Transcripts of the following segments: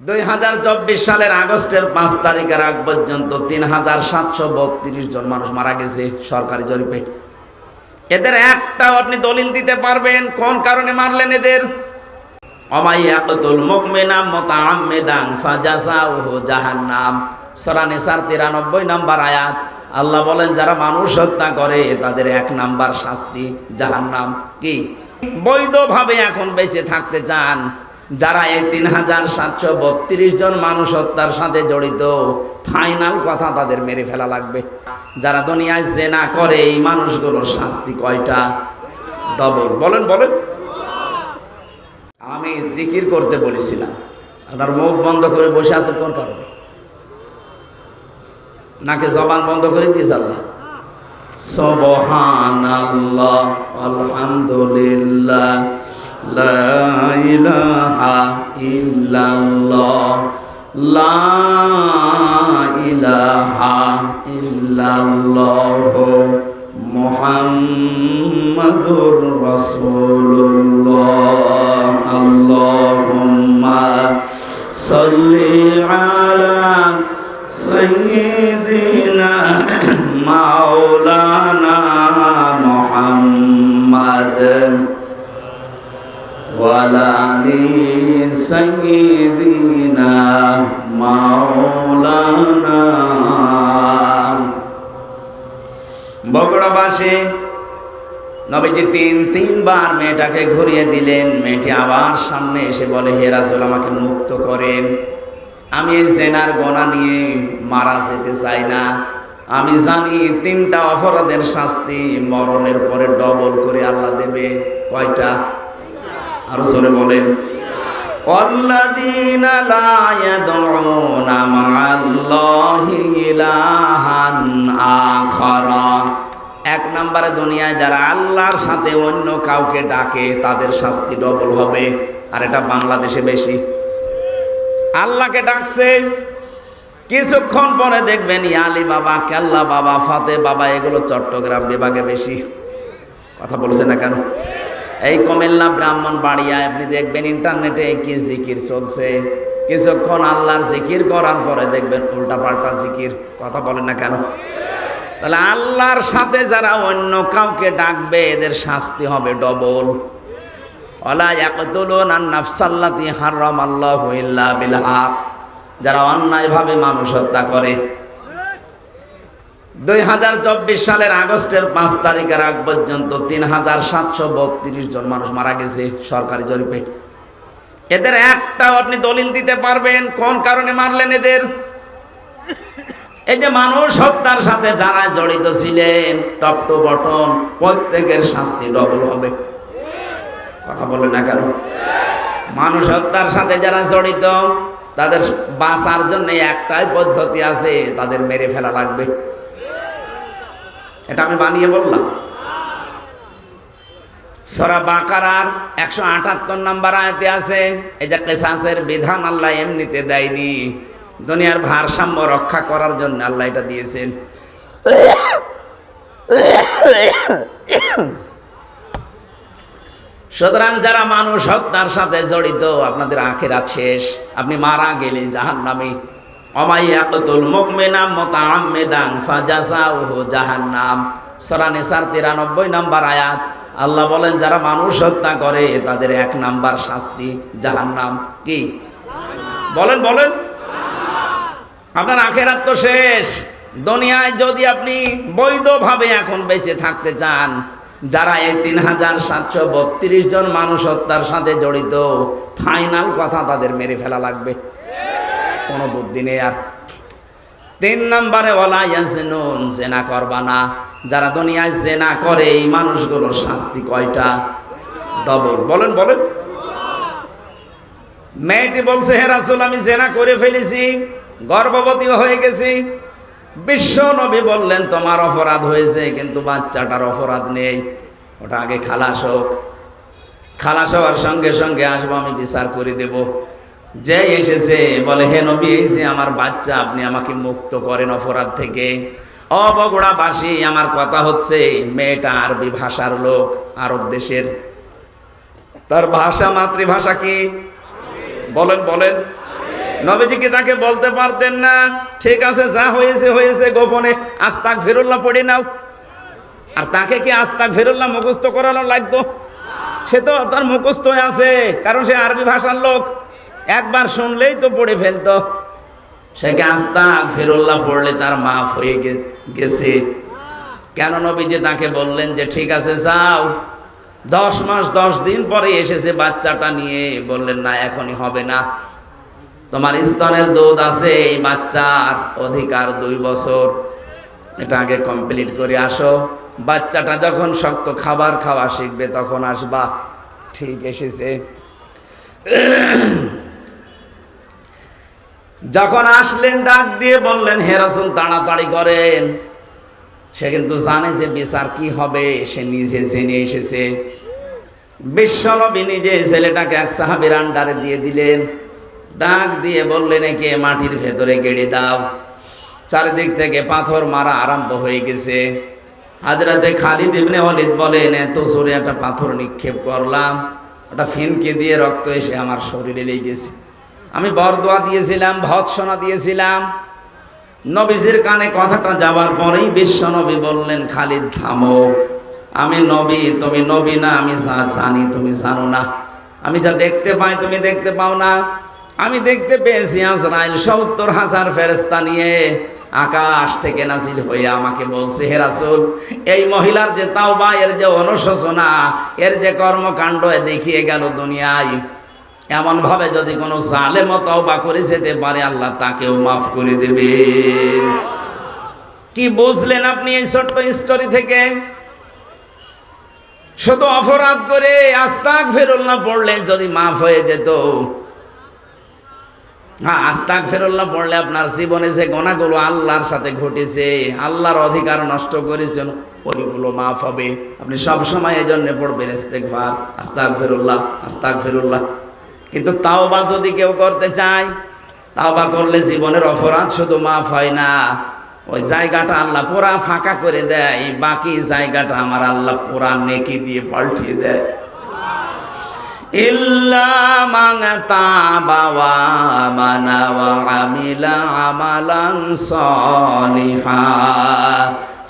দুই হাজার চব্বিশ সালের আগস্টের পাঁচ তারিখের আগ পর্যন্ত তিন হাজার সাতশো বত্রিশ জন মানুষ মারা গেছে সরকারি জরিপে। এদের একটাও আপনি দলিল দিতে পারবেন, কোন কারণে মারলেন এদের? অমাইয়াকুল মুকমিনাম মুতাআম্মিদান ফাজাযাউহু জাহান্নাম। সূরা নিসার 93 নাম্বার আয়াত। আল্লাহ বলেন, যারা মানুষ হত্যা করে, তাদের এক নাম্বার শাস্তি জাহান্নাম। কি? বৈধভাবে এখন বেঁচে থাকতে চান। যারা এই তিন হাজার সাতশো বত্রিশ জন মানুষ হত্যার সাথে জড়িত, ফাইনাল কথা তাদের মেরে ফেলা লাগবে। যারা দুনিয়ায় জেনা করে, এই মানুষগুলোর শাস্তি কয়টা? ডবল। বলেন বলেন। আমি জিকির করতে বলেছিলাম। আপনার মুখ বন্ধ করে বসে আছে কোন কারণে। নাকে জবান বন্ধ করে দিয়েছে আল্লাহ। সবহানাল্লাহ, আলহামদুলিল্লাহ। লা ইলাহা ইল্লাল্লাহ লা ইলাহা ইল্লাল্লাহ মুহাম্মাদুর রাসূলুল্লাহ আল্লাহুম্মা সাল্লি আলা সাইয়্যিদিনা মাওলানা ওয়ালা আলি সাইয়্যিদিনা মাওলানা বগুড়াবাসী তিন, তিনবার মেয়েটাকে ঘুরিয়ে দিলেন। মেয়েটি আবার সামনে এসে বলে, হে রাসূল, আমাকে মুক্ত করেন আমি এই জেনার গোনা নিয়ে মারা যেতে চাই না। আমি জানি তিনটা অপরাধের শাস্তি মরণের পরে ডবল করে আল্লাহ দেবে। কয়টা? আরো জোরে বলেন والذين لا يدعون مع الله إلها آخر এক নম্বরে দুনিয়ায় যারা আল্লাহর সাথে অন্য কাউকে ডাকে তাদের শাস্তি ডবল হবে আর এটা বাংলাদেশে বেশি আল্লাহকে ডাকছে কিছুক্ষণ পরে দেখবেন ইয়ালি বাবা কেল্লা বাবা ফাতে বাবা এগুলো চট্টগ্রাম বিভাগে বেশি কথা বলেছে না কেন এই কমেল্লা ব্রাহ্মণ বাড়িয়া আপনি দেখবেন ইন্টারনেটে কি জিকির চলছে। কিছুক্ষণ আল্লাহর জিকির করার পরে দেখবেন উল্টা পাল্টা জিকির। কথা বলেন না কেন? তাহলে আল্লাহর সাথে যারা অন্য কাউকে ডাকবে, এদের শাস্তি হবে ডবল। ওলা ইয়াকতুলুন আন নাফসাল্লাতি হারামাল্লাহু ইল্লা বিল হক। যারা অন্যায়ভাবে মানুষ হত্যা করে দুই হাজার চব্বিশ সালের আগস্টের পাঁচ তারিখের আগ পর্যন্ত তিন হাজার সাতশো বত্রিশ জন মানুষ মারা গেছে সরকারি জরিপে। এদের একটাও আপনি দলিল দিতে পারবেন, কোন কারণে মারলেন এদের? এই যে মানুষ হত্যার সাথে যারা জড়িত ছিলেন, টপ টু বটন প্রত্যেকের শাস্তি ডবল হবে। কথা বলে না কেন? মানুষ হত্যার সাথে যারা জড়িত, তাদের বাঁচার জন্য একটাই পদ্ধতি আছে, তাদের মেরে ফেলা লাগবে। এটা আমি বানিয়ে বললাম। সরা বাকারার একশো আটাত্তর নাম্বার আয়তে আছে, এই যে কেসাসের বিধান আল্লাহ এমনিতে দেয়নি, দুনিয়ার ভারসাম্য রক্ষা করার জন্য আল্লাহ এটা দিয়েছেন। সুতরাং যারা মানুষ হত্যার সাথে জড়িত, আপনাদের আখেরাত শেষ। আপনি মারা গেলে জাহান নামে অমাইয়াকুল মুকমিনাম মুতাআম্মিদান ফাজাযাউহু জাহান্নাম। সূরা নিসার 93 নাম্বার আয়াত। আল্লাহ বলেন, যারা মানুষ হত্যা করে, তাদের এক নাম্বার শাস্তি জাহান্নাম। কি? বলেন বলেন। আপনার আখেরাত তো শেষ। দুনিয়ায় যদি আপনি বৈধভাবে এখন বেঁচে থাকতে চান, যারা এই তিন হাজার সাতশো বত্রিশ জন মানুষ হত্যার সাথে জড়িত, ফাইনাল কথা তাদের মেরে ফেলা লাগবে। কোনো বুদ্ধি নেই আর। তিন নম্বরে ওলা ইয়াসিনুন জেনা করবা না। যারা দুনিয়ায় জেনা করে, এই মানুষগুলোর শাস্তি কয়টা? ডবল। বলেন বলেন। মেয়েটি বলছে, হে রাসূল, আমি জেনা করে ফেলেছি গর্ভবতী হয়ে গেছি। বিশ্ব নবী বললেন, তোমার অপরাধ হয়েছে, কিন্তু বাচ্চাটার অপরাধ নেই। ওটা আগে খালাস হোক। খালাস হওয়ার সঙ্গে সঙ্গে আসব, আমি বিচার করে দেব। যে এসেছে, বলে, হে নবী, এই যে আমার বাচ্চা, আপনি আমাকে মুক্ত করেন অপরাধ থেকে। অবগুড়াবাসী, আমার কথা হচ্ছে, মেয়েটা আরবি ভাষার লোক, আরব দেশের। তার ভাষা, মাতৃভাষা কি? বলেন বলেন। নবীজিকে তাকে বলতে পারতেন না? ঠিক আছে, যা হয়েছে হয়েছে, গোপনে আস্তাক ফেরুল্লাহ পড়ে নাও। আর তাকে কি আস্তাক ফেরুল্লাহ মুখস্থ করানো লাগতো? সে তো তার মুখস্থ আছে, কারণ সে আরবি ভাষার লোক। একবার শুনলেই তো পড়ে ফেলতো। সেকে আস্তাক ফেরুল্লাহ পড়লে তার মাফ হয়ে গেছে? কেন নবীজি তাকে বললেন যে, ঠিক আছে, যাও। দশ মাস, দশ দিন পরে এসেছে বাচ্চাটা নিয়ে। বললেন, না, এখনই হবে না। তোমার স্তনের দুধ আছে, এই বাচ্চার অধিকার দুই বছর। এটা আগে কমপ্লিট করে আসো। বাচ্চাটা যখন শক্ত খাবার খাওয়া শিখবে, তখন আসবা। ঠিক এসেছে। যখন আসলেন, ডাক দিয়ে বললেন, হে রাসূল, তাড়াতাড়ি করেন। সে কিন্তু জানে যে বিচার কি হবে, সে নিজে জেনে এসেছে। বিশ্বনবী নিজে ছেলেটাকে এক সাহাবির আন্ডারে দিয়ে দিলেন। ডাক দিয়ে বললেন, একে মাটির ভেতরে গেড়ে দাও। চারিদিক থেকে পাথর মারা আরম্ভ হয়ে গেছে। হাজরাতে খালিদ ইবনে ওয়ালিদ বলেন, এত জোরে একটা পাথর নিক্ষেপ করলাম। ওটা ফিনকে দিয়ে রক্ত এসে আমার শরীরে লেগেছে। আমি বরদোয়া দিয়েছিলাম, ভৎসনা দিয়েছিলাম। নবীজির কানে কথাটা যাবার পরেই বিশ্ব নবী বললেন, খালিদ, থামো। আমি নবী, তুমি নবী না, আমি যা জানি তুমি জানো না। আমি যা দেখতে পাই, তুমি দেখতে পাও না। আমি দেখতে পেয়েছি আজরাইল সত্তর হাজার ফেরেস্তা নিয়ে আকাশ থেকে নাজিল হয়ে আমাকে বলছে, হে রাসূল, এই মহিলার যে তাওবা, এর যে অনুশোচনা, এর যে কর্মকাণ্ড দেখিয়ে গেল দুনিয়ায়। এমন ভাবে যদি কোনো জালেমও তওবা করে যেতে পারে, আল্লাহ তাকেও মাফ করে দেবে। কি বুঝলেন আপনি এই ছোট্ট স্টোরি থেকে? শুধু অপরাধ করে আস্তাক ফেরুল্লাহ পড়লে যদি মাফ হয়ে যেত। হ্যাঁ আস্তাক ফেরুল্লাহ পড়লে আপনার জীবনে যে গোনাগুলো আল্লাহর সাথে ঘটেছে, আল্লাহর অধিকার নষ্ট করেছেন, ওইগুলো মাফ হবে। আপনি সব সময় এই জন্য পড়বেন ইস্তেগফার আস্তাক ফেরুল্লাহ আস্তাক ফেরুল্লাহ কিন্তু তাওবা যদি কেউ করতে চায়, তাওবা করলে জীবনের অপরাধ শুধু মাফ হয় না। ওই জায়গাটা আল্লাহ পুরা ফাঁকা করে দেয়, বাকি জায়গাটা আমার আল্লাহ পুরা নেকি দিয়ে পাল্টিয়ে দেয়। ইল্লা মান আমিলা আমালান সলিহা।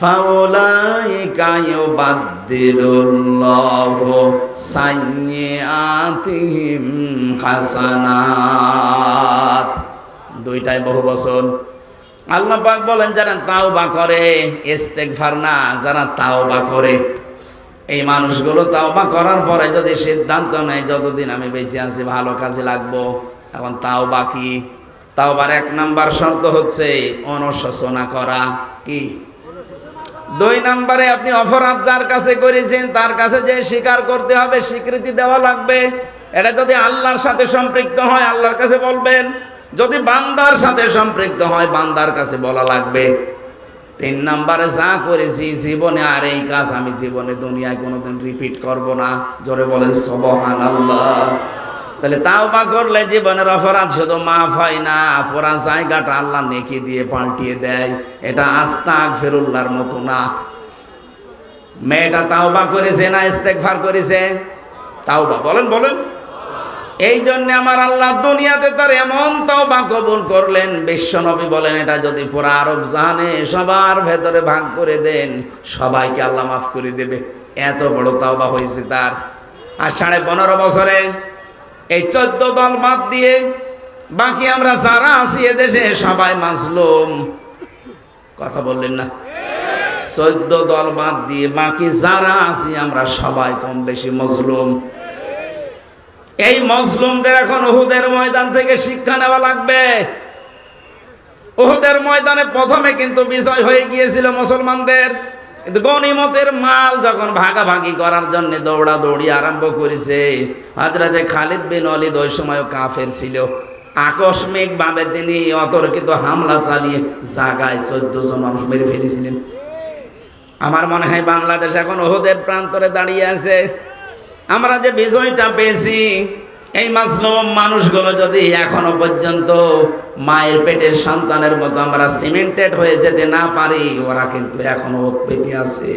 ফাউলাইকা ইউবাদদিলুল্লাহু সাইয়্যাতিহিম হাসানাত। দুইটাই বহু বছর আল্লাহ পাক বলেন, যারা তাও বা করে, ইস্তেগফার না, যারা তাও বা করে, এই মানুষগুলো তাও বা করার পরে যদি সিদ্ধান্ত নেয়, যতদিন আমি বেঁচে আছি, ভালো কাজে লাগবো। এখন তাও বাকি তাওবার এক নাম্বার শর্ত হচ্ছে অনুশোচনা করা। কি? দুই নম্বরে আপনি অপরাধ যার কাছে করেছেন, তার কাছে যে স্বীকার করতে হবে, স্বীকৃতি দেওয়া লাগবে। এটা যদি আল্লাহর সাথে সম্পৃক্ত হয়, আল্লাহর কাছে বলবেন। যদি বান্দার সাথে সম্পৃক্ত হয়, বান্দার কাছে বলা লাগবে। তিন নম্বরে, যা করেছি জীবনে আর এই কাজ আমি জীবনে, দুনিয়ায় কোনোদিন রিপিট করব না। জোরে বলেন সবহান আল্লাহ তাহলে তাও বা করলে জীবনের অপরাধ শুধু মাফ হয় না, পুরা জায়গাটা আল্লাহ নেকি দিয়ে পাল্টিয়ে দেয়। এটা আস্তাক ফেরুল্লার মতো না। মেয়েটা তাওবা করেছে না ইস্তেকফার করেছে? তাওবা, বলেন বলেন। এই জন্য আমার আল্লাহ দুনিয়াতে তার এমন তওবা কবুল করলেন, বিশ্বনবী বলেন, এটা যদি পুরা আরব জানে সবার ভেতরে ভাগ করে দেন, সবাইকে আল্লাহ মাফ করে দেবে। এত বড় তাওবা হয়েছে তার। আর সাড়ে পনেরো বছরে এই চোদ্দ দল বাদ দিয়ে বাকি আমরা যারা আছি এদেশে সবাই মাসলুম কথা বললেন না? চোদ্দ দল বাদ দিয়ে বাকি যারা আছি আমরা সবাই কম বেশি মজলুম। এই মজলুমদের এখন উহুদের ময়দান থেকে শিক্ষা নেওয়া লাগবে। উহুদের ময়দানে প্রথমে কিন্তু বিজয় হয়ে গিয়েছিল মুসলমানদের। কিন্তু গনিমতের মাল যখন ভাগাভাগি করার জন্য দৌড়া দৌড়ি আরম্ভ করেছে হাজরাতে খালিদ বিন অলিদ ওই সময় কাফের ছিল। আকস্মিক ভাবে তিনি অতর্কিত হামলা চালিয়ে জাগায় চোদ্দ জন মানুষ মেরে ফেলেছিলেন। আমার মনে হয় বাংলাদেশ এখন ওহদের প্রান্তরে দাঁড়িয়ে আছে। আমরা যে বিজয়টা পেয়েছি এই মাসলুম মানুষগুলো যদি এখনও পর্যন্ত মায়ের পেটের সন্তানের মতো আমরা সিমেন্টেড হয়ে যেতে না পারি, ওরা কিন্তু এখনও উৎপত্তি আছে।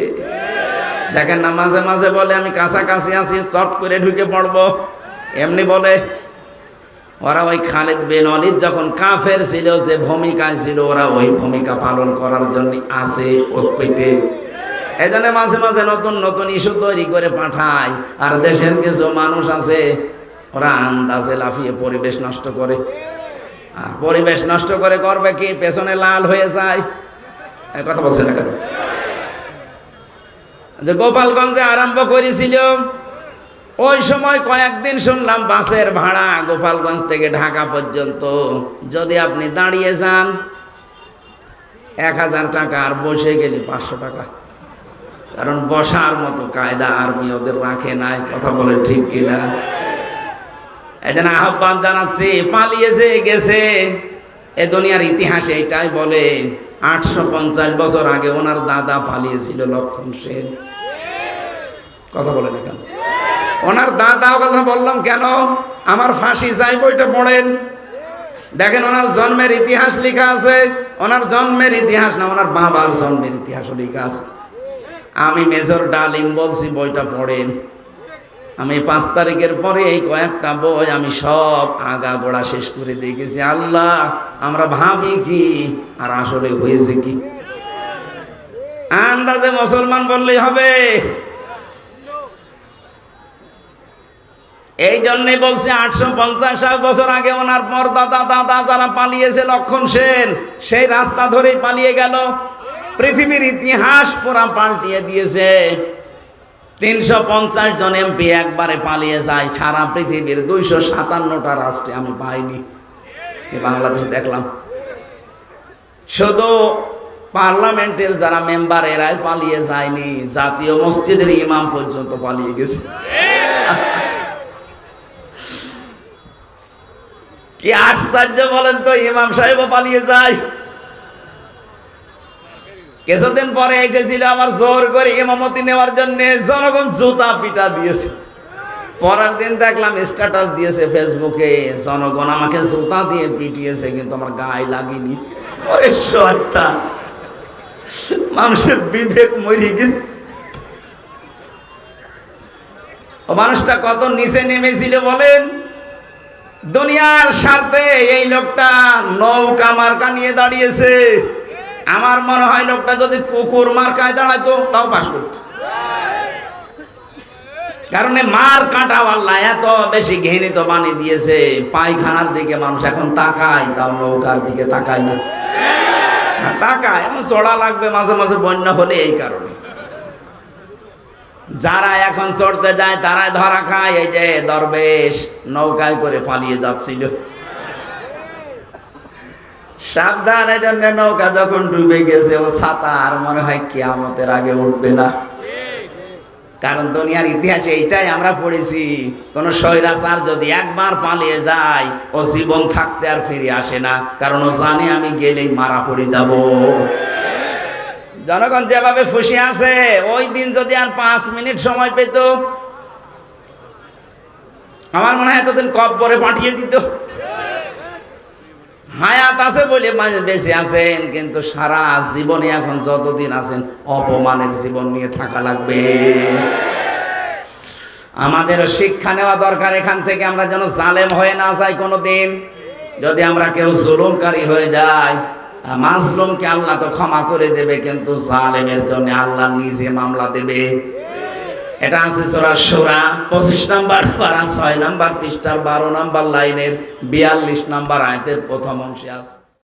দেখেন না, মাঝে মাঝে বলে, আমি কাছাকাছি আছি, চট করে ঢুকে পড়ব। এমনি বলে, ওরা ওই খালিদ বিন অলিদ যখন কাফের ছিল, যে ভূমিকায় ছিল, ওরা ওই ভূমিকা পালন করার জন্য আছে ওপিতে এই জন্য মাঝে মাঝে নতুন নতুন ইস্যু তৈরি করে পাঠায়। আর দেশের কিছু মানুষ আছে ওরা আন্দাজে লাফিয়ে পরিবেশ নষ্ট করে। আর পরিবেশ নষ্ট করে করবে কি? পেছনে লাল হয়ে যায়। কথা বলছে না কেন? যে গোপালগঞ্জে আরম্ভ করেছিল, ওই সময় কয়েকদিন শুনলাম বাসের ভাড়া গোপালগঞ্জ থেকে ঢাকা পর্যন্ত। যদি আপনি দাঁড়িয়ে যান, এক হাজার টাকা আর বসে গেলে পাঁচশো টাকা। কারণ বসার মতো কায়দা আর্মি ওদের রাখে নাই, কথা বলে ঠিক কিনা? এই জন্য আহ্বান জানাচ্ছি পালিয়েছে গেছে, এ দুনিয়ার ইতিহাসে এটাই বলে, আটশো পঞ্চাশ বছর আগে ওনার দাদা পালিয়েছিল লক্ষণ সেন। কথা বলে না কেন? ওনার দাদা কথা বললাম, কেন? আমার ফাঁসি চাই বইটা পড়েন। দেখেন, ওনার জন্মের ইতিহাস লেখা আছে, ওনার জন্মের ইতিহাস না, ওনার বাবার জন্মের ইতিহাস লেখা আছে। আমি মেজর ডালিম বলছি, বইটা পড়েন। আমি পাঁচ তারিখের পরে এই কয়েকটা বই আমি সব আগা গোড়া শেষ করে দেখেছি আল্লাহ, আমরা ভাবি কি আর আসলে হয়েছে কি? আন্দাজে মুসলমান বললেই হবে। এই জন্যই বলছে আটশো পঞ্চাশ বছর আগে ওনার পর দাদা দাদা যারা পালিয়েছে লক্ষণ সেন, সেই রাস্তা ধরেই পালিয়ে গেল। পৃথিবীর ইতিহাস পুরা পাল্টিয়ে দিয়েছে। তিনশো পঞ্চাশ জন এমপি একবারে পালিয়ে যায়। সারা পৃথিবীর দুইশো সাতান্নটা রাষ্ট্রে আমি পাইনি। বাংলাদেশে দেখলাম। শুধু পার্লামেন্টের যারা মেম্বার, এরাই পালিয়ে যায়নি। জাতীয় মসজিদের ইমাম পর্যন্ত পালিয়ে গেছে। কি আশ্চর্য বলেন তো, ইমাম সাহেবও পালিয়ে যায়। কিছুদিন পরে এসেছিল আমার জোর করে ইমামতি নেওয়ার জন্য জনগণ জুতা পিটা দিয়েছে। পরের দিন দেখলাম স্ট্যাটাস দিয়েছে ফেসবুকে জনগণ আমাকে জুতা দিয়ে পিটিয়েছে, কিন্তু আমার গায়ে লাগেনি। ওরে মানুষের বিবেক মরে গেছে। মানুষটা কত নিচে নেমেছিল বলেন? দুনিয়ার স্বার্থে এই লোকটা নৌকা মার্কা নিয়ে দাঁড়িয়েছে। আমার মনে হয় লোকটা যদি কুকুর মার্কায় দাঁড়াইতো, তাও পাশ করত। কারণ মার কাঁটা আল্লাহ এত বেশি ঘৃণিত বানিয়ে দিয়েছে, পায়খানার দিকে মানুষ এখন তাকায়, তাও নৌকার দিকে তাকায় না। তাকায় এখন চড়া লাগবে, মাঝে মাঝে বন্যা হলে এই কারণে। যারা এখন চড়তে যায়, তারাই ধরা খায়, এই যে দরবেশ নৌকায় করে পালিয়ে যাচ্ছিল। সাবধানের জন্য নৌকা যখন ডুবে গেছে, ও ছাতা আর মনে হয় কিয়ামতের আগে উঠবে না। কারণ দুনিয়ার ইতিহাসে এইটাই আমরা পড়েছি, কোন স্বৈরাচার যদি একবার পালিয়ে যায়, ও জীবন থাকতে আর ফিরে আসে না। কারণ ও জানে আমি গেলেই মারা পড়ে যাব। জনগণ যেভাবে ফুসে আছে, ওই দিন যদি আর পাঁচ মিনিট সময় পেত, আমার মনে হয় এতদিন কব্বরে পাঠিয়ে দিত। হায়াত আছে বলে বেঁচে আছেন, কিন্তু সারা জীবনে এখন যতদিন আছেন অপমানের জীবন নিয়ে থাকা লাগবে। আমাদের শিক্ষা নেওয়া দরকার, এখান থেকে আমরা যেন জালেম হয়ে না যাই কোনো দিন যদি আমরা কেউ জুলুমকারী হয়ে যাই, মাজলুমকে আল্লাহ তো ক্ষমা করে দেবে, কিন্তু জালেমের জন্য আল্লাহ নিজে মামলা দেবে। এটা আছে সোরা সোরা পঁচিশ নাম্বার পারা, ছয় নাম্বার পৃষ্ঠার বারো নাম্বার লাইনের বিয়াল্লিশ নাম্বার আয়তের প্রথম অংশে আছে।